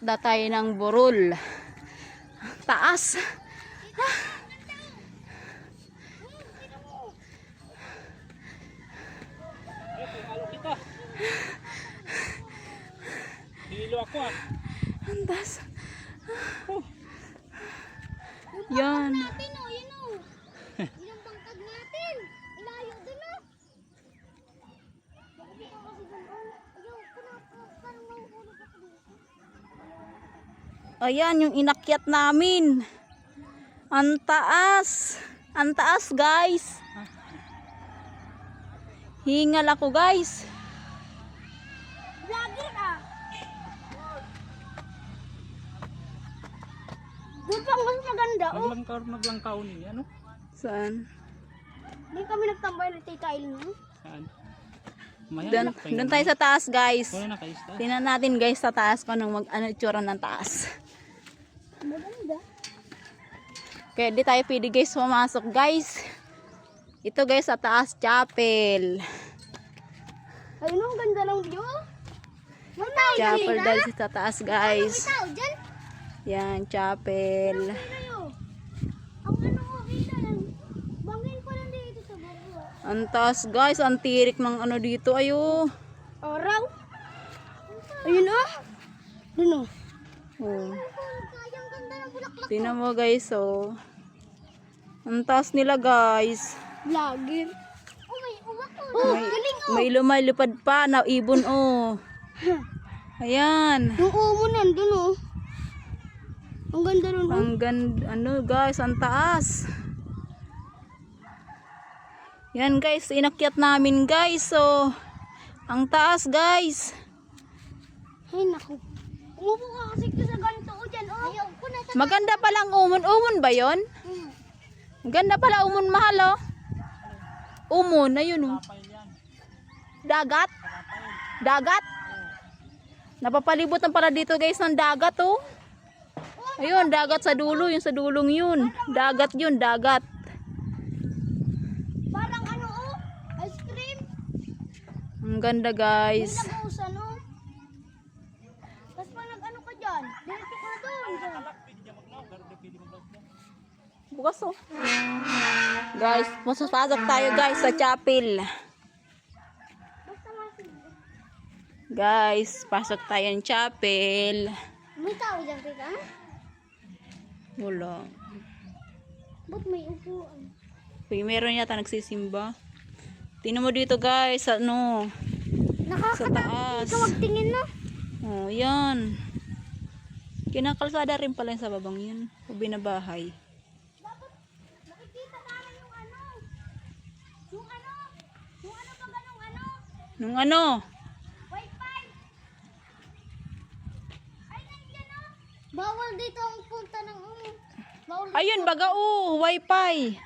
Na tayo ng burol. Taas. Kita. Hilo ako ah. Ang taas. Yan. natin o, yun o. Yun ang bangkag natin. Ilayo din o. Bakit ka kasi dun o? Ayaw, kunapa, parang mahuhulog ako dito. Ayan yung inakyat namin. Ang taas. Ang taas guys. Hingal ako guys. Vlogger ah. Doon pang mas maganda o. Naglangkaw, naglangkaw ni ano? Saan? Doon kami nagtambay na Tita no? Saan? Doon, doon tayo sa taas guys. Wala na kayo sa Tingnan natin guys sa taas kung anong mag, ano itsura ng taas. Maganda. Kaya di tayo pwede guys pumasok guys. Ito guys sa taas chapel. Ayun ang ganda ng view. Tao dyan, Chapel dahil sa taas guys. Yan, chapel. Ano Ang ano baba. Ang taas guys, ang tirik ng ano dito. Ayo. Araw. Ayun o. Doon o. Oh. Tingnan mo guys, oh. Ang taas nila guys. Vlogger. Oh, may uwak. Oh, May, galing may lumalipad pa na ibon, oh. Ayan. Yung umo nandun o. Ang ganda nun o. Ang ganda, ano guys, ang taas. Yan guys, inakyat namin guys, so. Ang taas guys. Ay, naku. Umupo ka kasi ko sa ganito o dyan o. Ayaw ko na sa... Maganda palang umon. Umon ba yon? Maganda pala umon mahal, oh. Umon, ayun, oh. Dagat? Dagat? Napapalibutan pala dito guys ng dagat, oh. Ayun, dagat sa dulo, yung sa dulong yun. Dagat yun, dagat. Parang ano o. Ice cream. Ang ganda guys. Nagausan o. Tapos pag nag-ano ka dyan, diretso ka doon. dyan. Bukas oh. Guys, pasok tayo guys sa chapel. Guys, pasok tayo ng chapel. May tao dyan, tita? Wala. Ba't may upuan? Uy, meron yata nagsisimba. Tingnan mo dito guys, ano, sa Nakakatakot. taas. Ikaw magtingin no? Oh, yan. Kinakalsada rin pala yung sa babang yun. O binabahay. Ano. Ano. Ano? Nung ano? Wi-Fi. Ay, nandiyan no? Bawal dito ang punta ng um. Bawal Ayun, baga oh, wifi.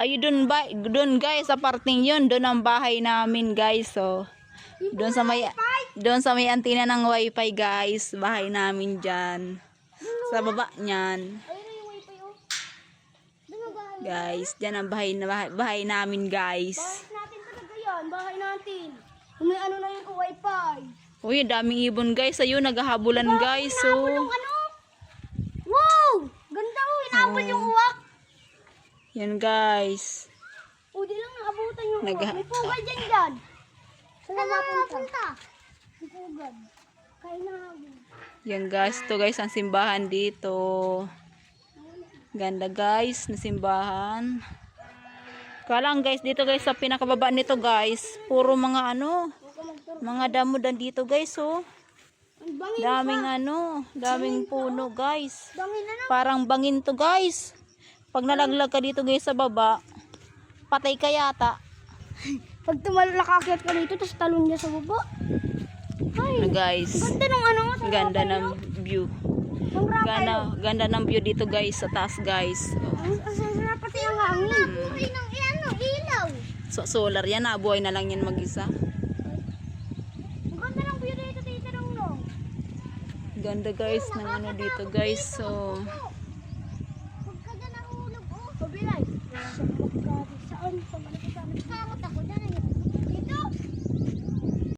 Ayun dun, ba, dun guys, sa parting yun, dun ang bahay namin guys. So, dun sa may, dun sa may antina ng wifi guys, bahay namin dyan. Sa baba niyan. Yung oh. Doon. Guys, dyan ang bahay, na, bahay, bahay namin guys. Bahay natin talaga yan. Bahay natin. Kung may ano na yun, Wi-Fi. Uy, daming ibon guys. Ayun, naghahabulan guys. Inabol So, yung ano? Wow! Ganda oh, inabol yung uwak. yan guys. O, di lang naabutan yung uwak. Nag- May pugad dyan dyan. Saan na mapunta? Yan guys, to guys ang simbahan dito. Ganda guys, na simbahan. Kalang guys, dito guys sa pinakababa nito guys, puro mga ano, mga damo dan dito guys oh. Daming ano, daming puno guys. Parang bangin to guys. Pag nalaglag ka dito guys sa baba, patay ka yata. Pag tumalakakyat ka dito, tapos talon niya sa baba. Ay, guys. Ganda ng ano. Ganda ng view. Ganda, ganda ng view dito guys sa taas guys. Sarap pati ang hangin. Buhay ng ano, ilaw. So, solar yan na. Na lang yan mag-isa. Ganda ng view dito dito ng long. Ganda guys ng ano dito guys. So, Saan? Saan? Saan? Saan? Saan? Saan? Saan? Saan? Saan? Saan? Saan? Saan? Saan? Saan? Saan? Saan?